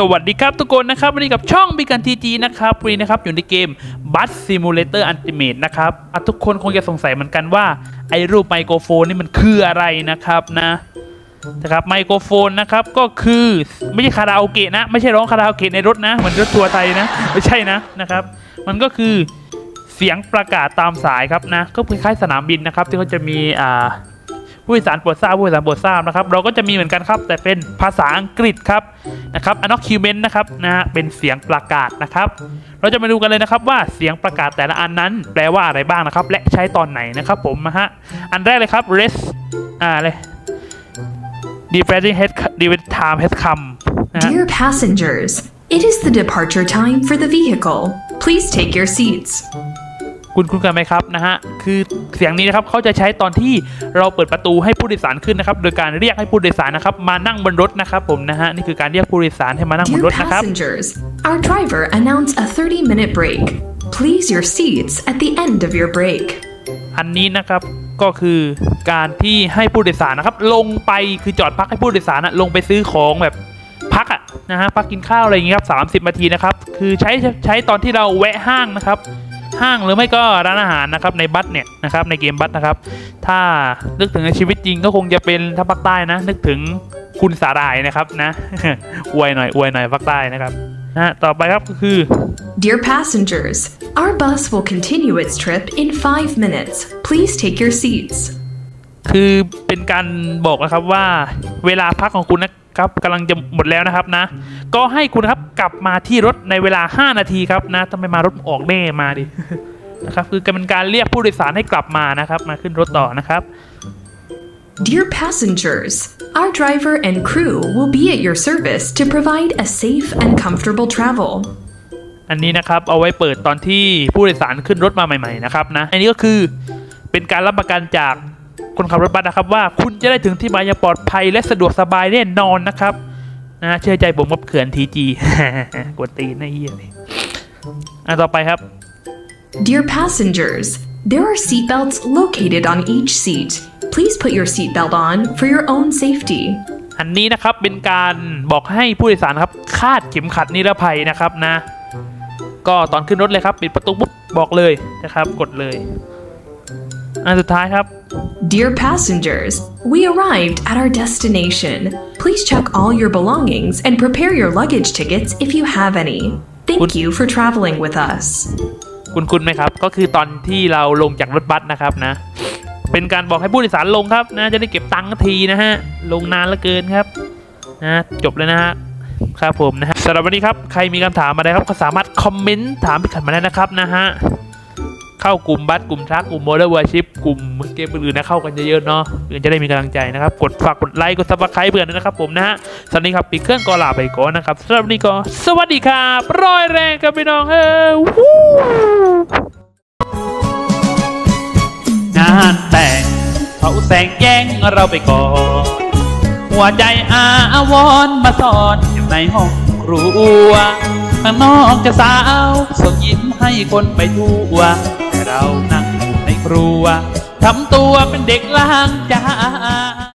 สวัสดีครับทุกคนนะครับวันนี้กับช่องบิกันทีจีนะครับวันนี้นะครับอยู่ในเกม Bus Simulator Ultimate นะครับทุกคนคงจะสงสัยเหมือนกันว่า ไอ้รูปไมโครโฟนนี่มันคืออะไรนะครับนะนะครับไมโครโฟนนะครับก็คือไม่ใช่คาราโอเกะนะ ไม่ใช่ร้องคาราโอเกะในรถนะเหมือนรถทัวร์ไทยนะไม่ใช่นะนะครับ มันก็คือเสียงประกาศตามสายครับนะ ก็คล้ายๆสนามบินนะครับ ที่เขาจะมีอ่า ผู้โดยสารโปรดทราบผู้โดยสารโปรดทราบนะครับ เราก็จะมีเหมือนกันครับ แต่เป็นภาษาอังกฤษครับนะครับ annocument นะครับนะฮะเป็นเสียงประกาศนะครับ เราจะมาดูกันเลยนะครับว่าเสียงประกาศแต่ละอันนั้น แปลว่าอะไรบ้างนะครับ และใช้ตอนไหนนะครับผมนะฮะอันแรกเลยครับ rest อ่าเลย departing head departing time has come Dear passengers, it is the departure time for the vehicle. Please take your seats. คุณคุ้นกันไหมครับนะฮะคือเสียงนี้นะครับเขาจะใช้ตอนที่เราเปิดประตูให้ผู้โดยสารขึ้นนะครับโดยการเรียกให้ผู้โดยสารนะครับมานั่งบนรถนะครับผมนะฮะนี่คือการเรียกผู้โดยสารให้มานั่งบน Dear รถนะครับ passengers, our driver announced a 30 minute break. Please your seats at the end of your break. อันนี้นะครับก็คือการที่ให้ผู้โดยสารนะครับ ลงไปคือจอดพักให้ผู้โดยสารนะลงไปซื้อของแบบพักอะนะฮะพักกินข้าวอะไรอย่างเงี้ยครับสามสิบนาทีนะครับ คือใช้ใช้ตอนที่เราแวะห้างนะครับ ห้างหรือไม่ก็ร้านอาหารนะครับในบัสเนี่ยนะครับในเกมบัสนะครับ ถ้านึกถึงในชีวิตจริงก็คงจะเป็นถ้าภาคใต้นะ นึกถึงคุณสาหร่ายนะครับนะอวยหน่อยอวยหน่อยภาคใต้นะครับนะต่อไปครับก็คือ Dear passengers, our bus will continue its trip in five minutes. Please take your seats. คือเป็นการบอกนะครับว่าเวลาพักของคุณนะครับกำลังจะหมดแล้วนะครับนะ ก็ให้คุณนะครับกลับมาที่รถในเวลา 5 นาทีครับนะทำไมมารถออกแน่มาดินะครับคือเป็นการเรียกผู้โดยสารให้กลับมานะครับ มาขึ้นรถต่อนะครับ Dear passengers, our driver and crew will be at your service to provide a safe and comfortable travel. อันนี้นะครับเอาไว้เปิดตอนที่ผู้โดยสารขึ้นรถมาใหม่ ๆ นะครับนะ อันนี้ก็คือเป็นการรับประกันจาก คนขับรถบัสนะครับว่าคุณจะได้ถึงที่หมายอย่างปลอดภัยและสะดวกสบายแน่นอนนะครับนะเชื่อใจผมกับเขื่อนทีจีกดตีนไอ้เหี้ยนี่อะต่อไปครับ Dear passengers, there are seatbelts located on each seat. Please put your seatbelt on for your own safety. อันนี้นะครับเป็นการบอกให้ผู้โดยสารนะครับคาดเข็มขัดนิรภัยนะครับนะ ก็ตอนขึ้นรถเลยครับปิดประตูปุ๊บบอกเลยนะครับ กดเลย อันสุดท้ายครับ Dear passengers, we arrived at our destination. Please check all your belongings and prepare your luggage tickets if you have any. Thank you for traveling with us. คุณคุณไหมครับ ก็คือตอนที่เราลงจากรถบัสนะครับนะ เป็นการบอกให้ผู้โดยสารลงครับนะจะได้เก็บตังค์ทีนะฮะ ลงนานเหลือเกินครับนะจบเลยนะฮะครับผมนะฮะสำหรับวันนี้ครับ ใครมีคำถามอะไรครับก็สามารถคอมเมนต์ถามพี่ขันมาได้นะครับนะฮะ เข้ากลุ่มบัสกลุ่มทรัคกลุ่มโมเดลวอร์ชิปกลุ่มเกมอื่นๆนะเข้ากันเยอะๆเนาะเพื่อนจะได้มีกำลังใจนะครับ กดฝากกดไลค์กดซับสไครป์เพื่อนด้วยนะครับผมนะฮะสวัสดีครับปีเครื่องก็ลาไปก่อนนะครับสำหรับวันนี้ก็สวัสดีครับร้อยแรงครับพี่น้องเฮ้ยวู้งานแต่งเขาแสงแย่งเราไปก่อนหัวใจอาวรมาสอนอยู่ในห้องครัวข้างนอกจะสาวส่งยิ้มให้คนไปทั่ว เรานั่งในครัวทำตัวเป็นเด็กล้างจาน